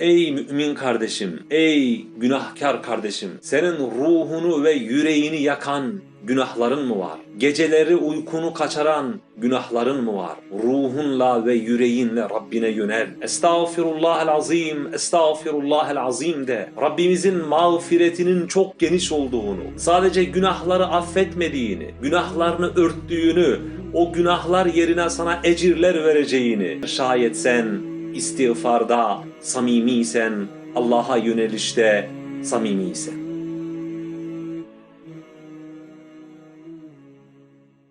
Ey mümin kardeşim, ey günahkar kardeşim, senin ruhunu ve yüreğini yakan günahların mı var? Geceleri uykunu kaçıran günahların mı var? Ruhunla ve yüreğinle Rabbine yönel. Estağfirullahel azim, estağfirullahel azim de. Rabbimizin mağfiretinin çok geniş olduğunu, sadece günahları affetmediğini, günahlarını örttüğünü, o günahlar yerine sana ecirler vereceğini şayet sen istiğfarda samimiysen, Allah'a yönelişte samimiysen.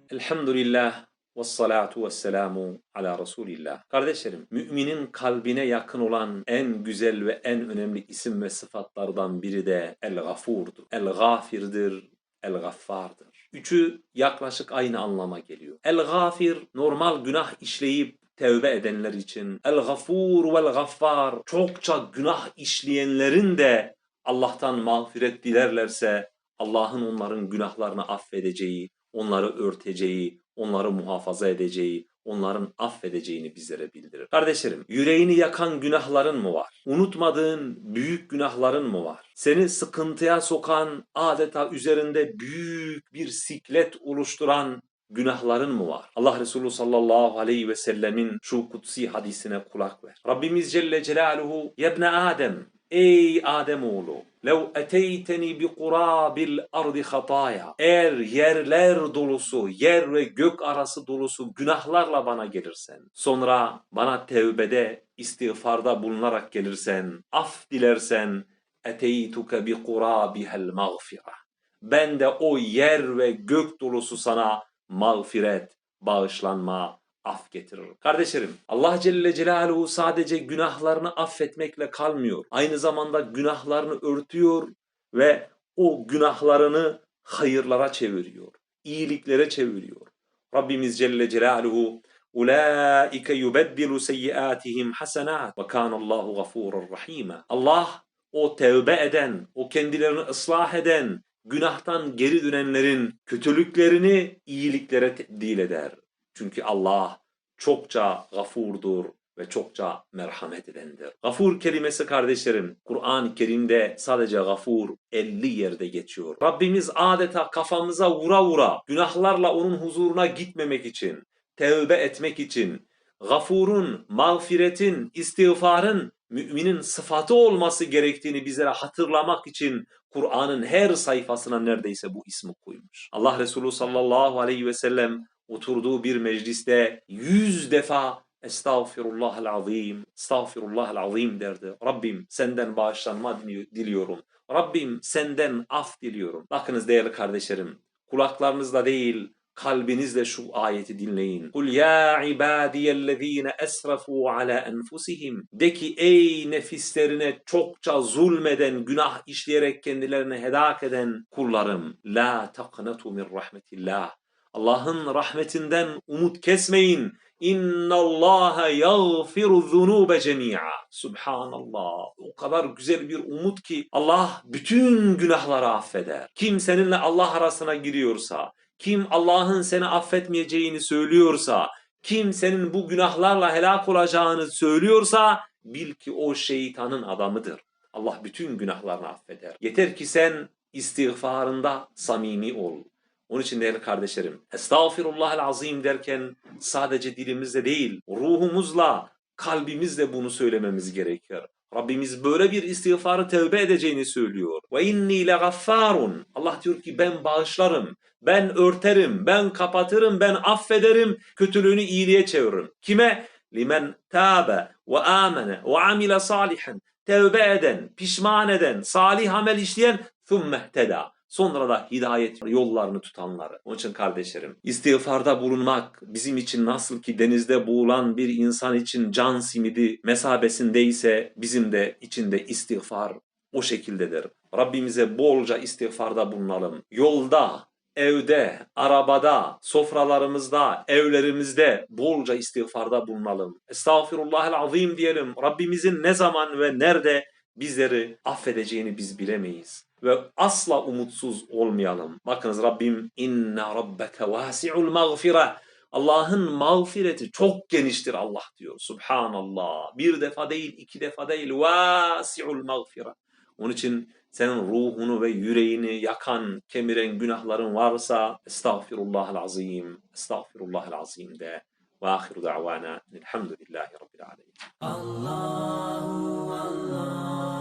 Elhamdülillah ve salatu ve selamu ala Resulillah. Kardeşlerim, müminin kalbine yakın olan en güzel ve en önemli isim ve sıfatlardan biri de El-Gafur'dur. El-Gafir'dir, El-Gaffar'dır. Üçü yaklaşık aynı anlama geliyor. El-Gafir, normal günah işleyip tevbe edenler için. El-Gafur vel-Gaffar, çokça günah işleyenlerin de Allah'tan mağfiret dilerlerse Allah'ın onların günahlarını affedeceği, onları örteceği, onları muhafaza edeceği, onların affedeceğini bizlere bildirir. Kardeşlerim, yüreğini yakan günahların mı var? Unutmadığın büyük günahların mı var? Seni sıkıntıya sokan, adeta üzerinde büyük bir siklet oluşturan günahların mı var? Allah Resulü sallallahu aleyhi ve sellemin şu kutsi hadisine kulak ver. Rabbimiz Celle Celaluhu yebne Adem Ey Ademoğlu lev eteyteni bi kurabil ardi hataya eğer yerler dolusu yer ve gök arası dolusu günahlarla bana gelirsen sonra bana tevbede istiğfarda bulunarak gelirsen af dilersen eteytuke bi kurabihel mağfira ben de o yer ve gök dolusu sana mağfiret, bağışlanma, af getiririm. Kardeşlerim, Allah Celle Celaluhu sadece günahlarını affetmekle kalmıyor. Aynı zamanda günahlarını örtüyor ve o günahlarını hayırlara çeviriyor. iyiliklere çeviriyor. Rabbimiz Celle Celaluhu Ulaike yubeddilu seyyiatihim hasenat ve kanallahu gafurur rahime. Allah o tevbe eden, o kendilerini ıslah eden, günahtan geri dönenlerin kötülüklerini iyiliklere tebdil eder. Çünkü Allah çokça gafurdur ve çokça merhamet edendir. Gafur kelimesi kardeşlerim Kur'an-ı Kerim'de sadece gafur 50 yerde geçiyor. Rabbimiz adeta kafamıza vura vura günahlarla onun huzuruna gitmemek için, tevbe etmek için, gafurun, mağfiretin, istiğfarın müminin sıfatı olması gerektiğini bizlere hatırlamak için Kur'an'ın her sayfasına neredeyse bu ismi koymuş. Allah Resulü sallallahu aleyhi ve sellem oturduğu bir mecliste yüz defa Estağfirullahal azim, estağfirullahal azim derdi. Rabbim senden bağışlanma diliyorum. Rabbim senden af diliyorum. Bakınız değerli kardeşlerim, kulaklarınızla değil, kalbinizle şu ayeti dinleyin. Kul ya ibadiyellezine esrafu ala enfusihim. De ki ey nefislerine çokça zulmeden, günah işleyerek kendilerini helak eden kullarım. La taqnatu min rahmetillah. Allah'ın rahmetinden umut kesmeyin. İnna Allah yaghfiru zunube cemi'a. Subhanallah. O kadar güzel bir umut ki Allah bütün günahları affeder. Kim seninle Allah arasına giriyorsa, kim Allah'ın seni affetmeyeceğini söylüyorsa, kim senin bu günahlarla helak olacağını söylüyorsa bil ki o şeytanın adamıdır. Allah bütün günahlarını affeder. Yeter ki sen istiğfarında samimi ol. Onun için değerli kardeşlerim, Estağfirullahal azim derken sadece dilimizle değil, ruhumuzla, kalbimizle bunu söylememiz gerekiyor. Rabbimiz böyle bir istiğfarı tevbe edeceğini söylüyor. Ve inni legaffarun. Allah diyor ki ben bağışlarım, ben örterim, ben kapatırım, ben affederim, kötülüğünü iyiliğe çeviririm. Kime? Limen tabe ve amene ve amile salihan. Tevbe eden, pişman eden, salih amel işleyen thumme teda. Sonra da hidayet yollarını tutanları. Onun için kardeşlerim, istiğfarda bulunmak bizim için nasıl ki denizde boğulan bir insan için can simidi mesabesindeyse bizim de içinde istiğfar o şekildedir. Rabbimize bolca istiğfarda bulunalım. Yolda, evde, arabada, sofralarımızda, evlerimizde bolca istiğfarda bulunalım. Estağfirullahel azim diyelim. Rabbimizin ne zaman ve nerede bizleri affedeceğini biz bilemeyiz ve asla umutsuz olmayalım. Bakınız Rabbim inna rabbeke vasi'ul mağfire Allah'ın mağfireti çok geniştir Allah diyor. Subhanallah. Bir defa değil, iki defa değil. Vasi'ul mağfira. Onun için senin ruhunu ve yüreğini yakan, kemiren günahların varsa estağfirullahal azim, estağfirullahal azim de. وآخر دعوانا الحمد لله رب العالمين. الله الله.